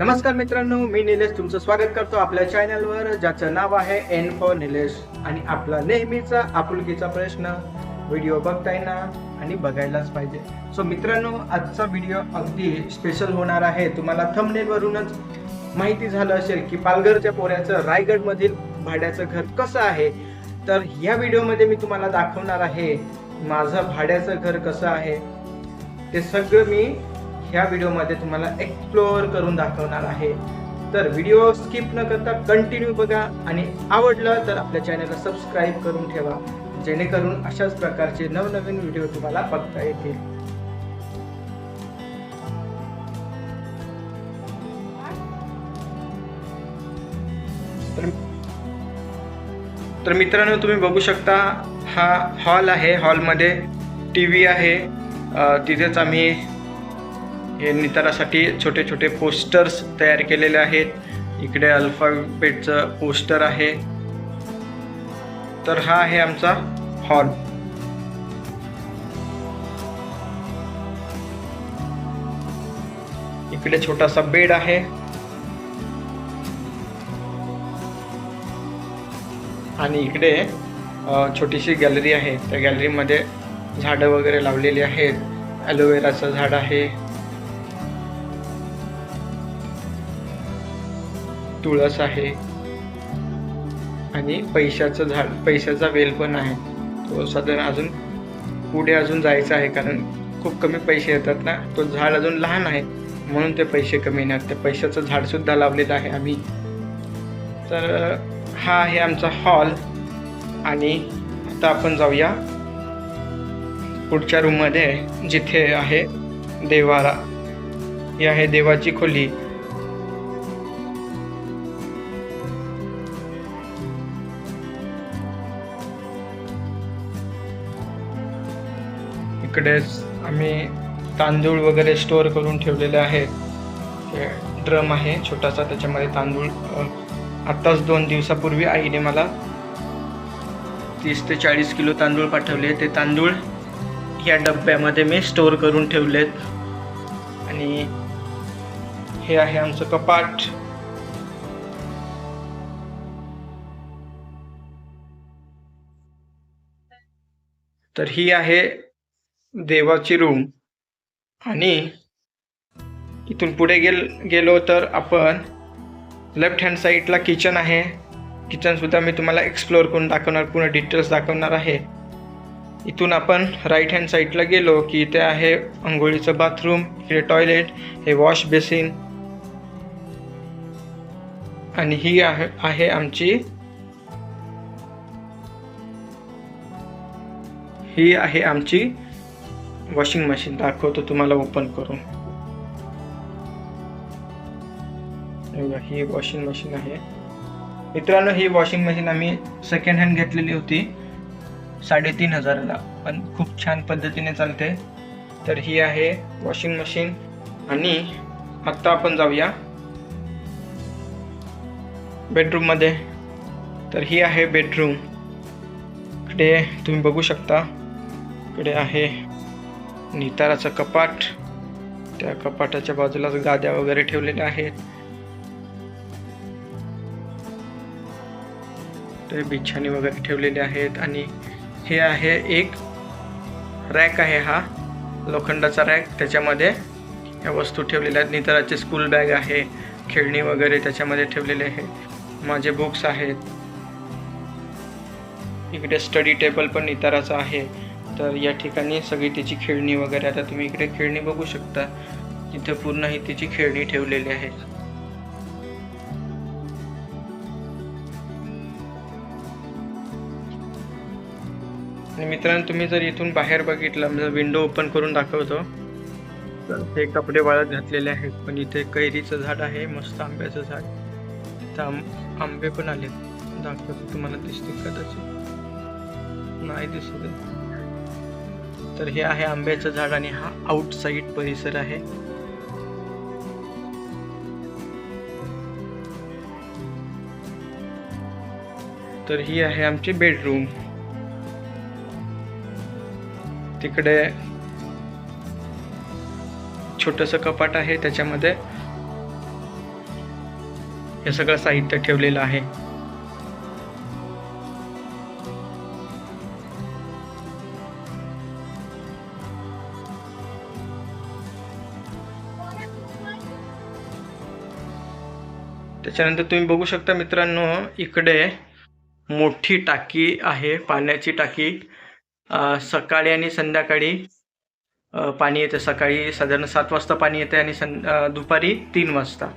नमस्कार मित्रांनो मी निलेश तुमचं स्वागत करतो आपल्या चॅनलवर ज्याचं नाव आहे एन फॉर निलेश. आणि आपला नेहमीचा आपुलकीचा प्रश्न व्हिडिओ बघताय ना आणि बघायलाच पाहिजे. सो मित्रांनो आजचा व्हिडिओ अगदी स्पेशल होणार आहे. तुम्हाला थंबनेलवरूनच माहिती झालं असेल की पालघरच्या पोऱ्याचं रायगडमधील भाड्याचं घर कसं आहे. तर ह्या व्हिडिओमध्ये मी तुम्हाला दाखवणार आहे माझं भाड्याचं घर कसं आहे. ते सगळं मी ह्या व्हिडिओमध्ये तुम्हाला एक्सप्लोअर करून दाखवणार आहे. तर व्हिडिओ स्किप न करता कंटिन्यू बघा आणि आवडलं तर आपल्या चॅनलला सबस्क्राईब करून ठेवा. जेणेकरून अशाच प्रकारचे नवनवीन व्हिडिओ तुम्हाला बघता येतील. तर तर मित्रांनो तुम्ही बघू शकता हा हॉल आहे. हॉलमध्ये टी व्ही आहे. तिथेच आम्ही हे नितारासाठी छोटे छोटे पोस्टर्स तयार केलेले आहेत. इकडे अल्फाबेटचं पोस्टर आहे. तर हा आहे आमचा हॉल इकडे छोटासा बेड आहे. आणि इकडे छोटीशी गॅलरी आहे. त्या गॅलरीमध्ये झाडं वगैरे लावलेली आहेत. ॲलोवेराचं झाड आहे. तुळस आहे. आणि पैशाचं झाड पैशाचा वेल पण आहे. तो साधारण अजून पुढे अजून जायचं आहे कारण खूप कमी पैसे येतात ना. तो झाड अजून लहान आहे म्हणून ते पैसे कमी येणार. ते पैशाचं झाडसुद्धा लावलेलं आहे आम्ही. तर हा आहे आमचा हॉल. आणि आता आपण जाऊया पुढच्या रूममध्ये जिथे आहे देवारा ही आहे देवाची खोली. इकडेच आम्ही तांदूळ वगैरे स्टोअर करून ठेवलेले आहेत. ड्रम आहे छोटासा त्याच्यामध्ये तांदूळ आत्ताच दोन दिवसापूर्वी आईने मला तीस ते चाळीस किलो तांदूळ पाठवले. ते तांदूळ या डब्यामध्ये मी स्टोअर करून ठेवलेत. आणि हे आहे आमचं कपाट. तर ही आहे देवाची रूम आणि इथून पुढे गेल गेलो तर आपण लेफ्ट हँड साईडला किचन आहे. किचनसुद्धा मी तुम्हाला एक्सप्लोअर करून दाखवणार पूर्ण डिटेल्स दाखवणार आहे. इथून आपण राईट हँड साईडला गेलो की इथे आहे अंघोळीचं बाथरूम इकडे टॉयलेट हे वॉश बेसिन आणि ही आहे आमची ही आहे आमची वॉशिंग मशीन दाखवतो तुम्हाला ओपन करून. बघा, ही वॉशिंग मशीन आहे. मित्रांनो ही वॉशिंग मशीन आम्ही सेकंड हँड घेतलेली होती साडेतीन हजाराला. पण खूप छान पद्धतीने चालते. तर ही आहे वॉशिंग मशीन. आणि आत्ता आपण जाऊया बेडरूममध्ये तर ही आहे बेडरूम इकडे तुम्ही बघू शकता. इकडे आहे निताराचं कपाट. त्या कपाटाच्या बाजूलाच गाद्या वगैरे ठेवलेल्या आहेत. ते बिछाणी वगैरे ठेवलेले आहेत आणि हे आहे एक रॅक आहे हा. लोखंडाचा रॅक. त्याच्यामध्ये या वस्तू ठेवलेल्या आहेत. नितराचे स्कूल बॅग आहे. खेळणी वगैरे त्याच्यामध्ये ठेवलेले आहे माझे बुक्स आहेत. इकडे स्टडी टेबल पण निताराचा आहे. तर या ठिकाणी सगळी तिची खेळणी वगैरे आता तुम्ही इकडे खेळणी बघू शकता. इथे पूर्ण ही तिची खेळणी ठेवलेली आहे. आणि मित्रांनो तुम्ही जर इथून बाहेर बघितलं म्हणजे विंडो ओपन करून दाखवतो. तर ते कपडे वाळत घातलेले आहेत पण इथे कैरीचं झाड आहे मस्त आंब्याचं झाड. इथं आंबे पण आले दाखवतो तुम्हाला दिसते कदाचित. नाही दिसत आहे. तर हे आहे आंब्याचं झाड आणि हा आउटसाईड परिसर आहे. तर ही आहे आमची बेडरूम तिकडे छोटंसं कपाट आहे त्याच्यामध्ये हे सगळं साहित्य ठेवलेलं आहे. त्याच्यानंतर तुम्ही बघू शकता मित्रांनो इकडे मोठी टाकी आहे पाण्याची टाकी. सकाळी आणि संध्याकाळी पाणी येते सकाळी साधारण सात वाजता पाणी येते आणि सं दुपारी तीन वाजता.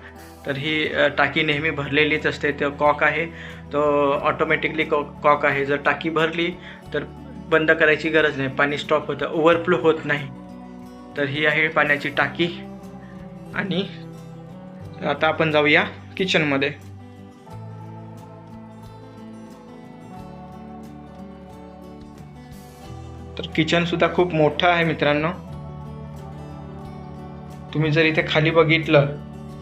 तर ही टाकी नेहमी भरलेलीच असते. तो कॉक आहे तो ऑटोमॅटिकली कॉ कॉक आहे. जर टाकी भरली तर बंद करायची गरज नाही. पाणी स्टॉप होतं ओव्हरफ्लो होत नाही. तर ही आहे पाण्याची टाकी. आणि आता आपण जाऊया. किचनमध्ये तर किचन सुद्धा खूप मोठं आहे मित्रांनो. तुम्ही जर इथे खाली बघितलं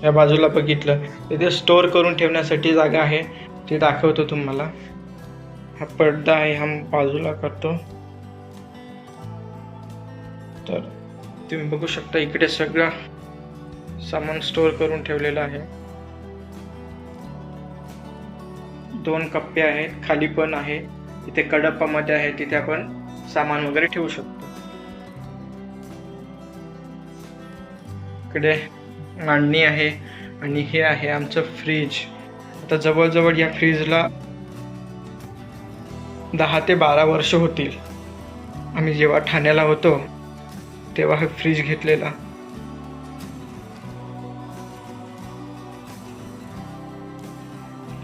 या बाजूला बघितलं इथे स्टोअर करून ठेवण्यासाठी जागा आहे. ते दाखवतो तुम्हाला. हा पडदा आहे हा बाजूला करतो. तर तुम्ही बघू शकता इकडे सगळं सामान स्टोअर करून ठेवलेलं आहे. दोन कप्पे आहेत खाली पण आहे. इथे कडप्पामध्ये आहे तिथे आपण सामान वगैरे ठेवू शकतो. इकडे मांडणी आहे आणि हे आहे आमचं फ्रीज. आता जवळजवळ या फ्रीजला दहा ते बारा वर्ष होतील. आम्ही जेव्हा ठाण्याला होतो तेव्हा हे फ्रीज घेतलेला.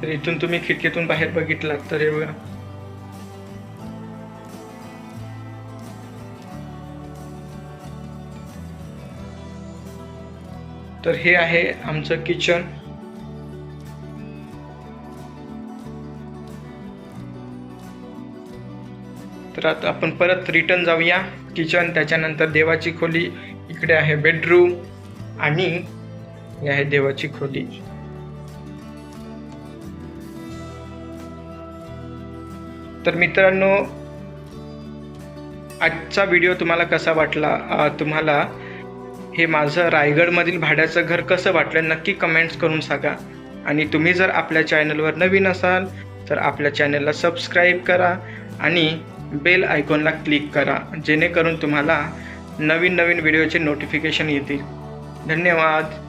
तर इथून तुम्ही खिडकीतून बाहेर बघितलात तर हे बघा. तर हे आहे आमचं किचन. तर आता आपण परत रिटर्न जाऊया किचन त्याच्यानंतर देवाची खोली. इकडे आहे बेडरूम आणि हे आहे देवाची खोली. तर मित्रांनो आजचा व्हिडिओ तुम्हाला कसा वाटला? तुम्हाला हे माझं रायगडमधील भाड्याचं घर कसं वाटलं? नक्की कमेंट्स करून सांगा. आणि तुम्ही जर आपल्या चॅनलवर नवीन असाल तर आपल्या चॅनलला सबस्क्राईब करा आणि बेल आयकॉनला क्लिक करा जेणेकरून तुम्हाला नवीन नवीन व्हिडिओचे नोटिफिकेशन येतील. धन्यवाद.